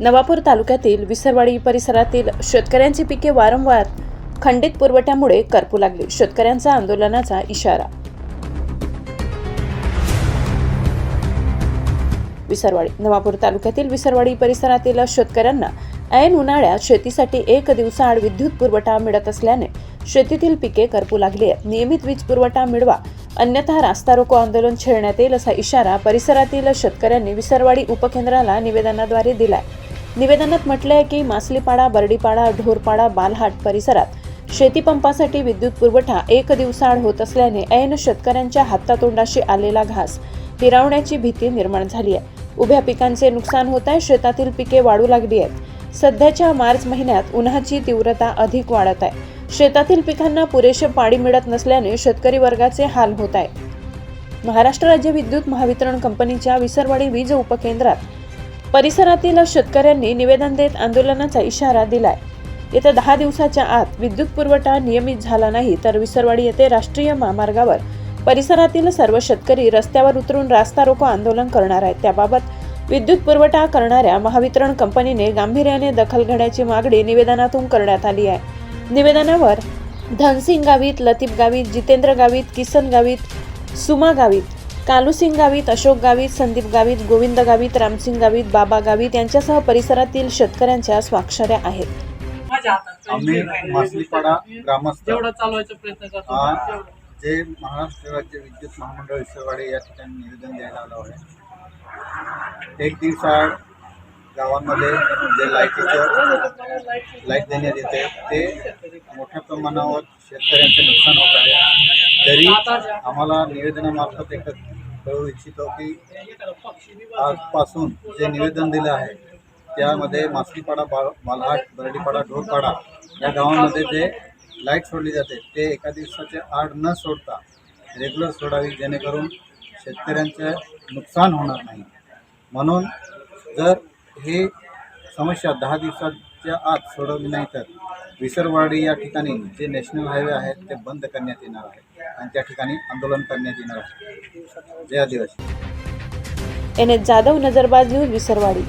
नवापूर तालुक्यातील विसरवाडी परिसरातील शेतकऱ्यांची पिके वारंवार खंडित पुरवठ्यामुळे करपू लागली. शेतकऱ्यांचा आंदोलनाचा इशारा. विसरवाडी नवापूर तालुक्यातील विसरवाडी परिसरातील शेतकऱ्यांना ऐन उन्हाळ्यात शेतीसाठी एक दिवसाआड विद्युत पुरवठा मिळत असल्याने शेतीतील पिके करपू लागली आहेत. नियमित वीज पुरवठा मिळवा अन्यथा रास्ता रोको आंदोलन छेडण्यात येईल असा इशारा परिसरातील शेतकऱ्यांनी विसरवाडी उपकेंद्राला निवेदनाद्वारे दिलाय. निवेदनात म्हटलं आहे की मासलीपाडा बर्डीपाडा ढोरपाडा बालहाट परिसरात शेतीपंपासाठी विद्युत पुरवठा एक दिवसाआड होत असल्याने ऐन शेतकऱ्यांच्या हातातोंडाशी आलेला घास हिरावण्याची भीती निर्माण झाली आहे. उभ्या पिकांचे नुकसान होत आहे शेतातील पिके वाढू लागली आहेत. सध्याच्या मार्च महिन्यात उन्हाची तीव्रता अधिक वाढत आहे. शेतातील पिकांना पुरेसे पाणी मिळत नसल्याने शेतकरी वर्गाचे हाल होत आहे. महाराष्ट्र राज्य विद्युत महावितरण कंपनीच्या विसरवाडी वीज उपकेंद्रात परिसरातील शेतकऱ्यांनी निवेदन देत आंदोलनाचा इशारा दिलाय. येत्या दहा दिवसाच्या आत विद्युत पुरवठा नियमित झाला नाही तर विसरवाडी येथे राष्ट्रीय महामार्गावर परिसरातील सर्व शेतकरी रस्त्यावर उतरून रास्ता रोको आंदोलन करणार आहेत. त्याबाबत विद्युत पुरवठा करणाऱ्या महावितरण कंपनीने गांभीर्याने दखल घेण्याची मागणी निवेदनातून करण्यात आली आहे. निवेदनावर धनसिंग गावित लतीफ गावित जितेंद्र गावित किसन गावित सुमा गावित कालूसिंग गावित अशोक गावित संदीप गावित गोविंद गावित रामसिंग गावित बाबा गावित यांच्यासह परिसरातील शेतकऱ्यांच्या स्वाक्षऱ्या आहेत. आम्ही मासलीपाडा ग्रामस्थ. जेवढा चालवायचा प्रयत्न करतो हा, तेवढं. जे महाराष्ट्र राज्य विद्युत महामंडळ विसरवाडी या ठिकाणी निवेदन द्यायला आलो आहे. एक दिवसाआड गावांमध्ये जे लाईटीचं लाइट देण्यात येते ते मोठ्या प्रमाणावर शेतकऱ्यांचे नुकसान होत आहे. तरी आम्हाला निवेदनामार्फत एक कळू इच्छितो की आजपासून जे निवेदन दिलं आहे त्यामध्ये मासलीपाडा बा बालहाट बर्डीपाडा ढोरपाडा या गावांमध्ये जे लाइट सोडली जाते ते एका दिवसाचे आड न सोडता रेग्युलर सोडावी जेणेकरून शेतकऱ्यांचे नुकसान होणार नाही. म्हणून जर ही समस्या दहा दिवसाच्या आत सोडवली नाही तर विसरवाडी या ठिकाणी जे नॅशनल हायवे आहेत ते बंद करण्यात येणार आहे आणि त्या ठिकाणी आंदोलन करण्यात येणार आहे. जय आदिवासी. एन एस जाधव नजरबाज न्यूज विसरवाडी.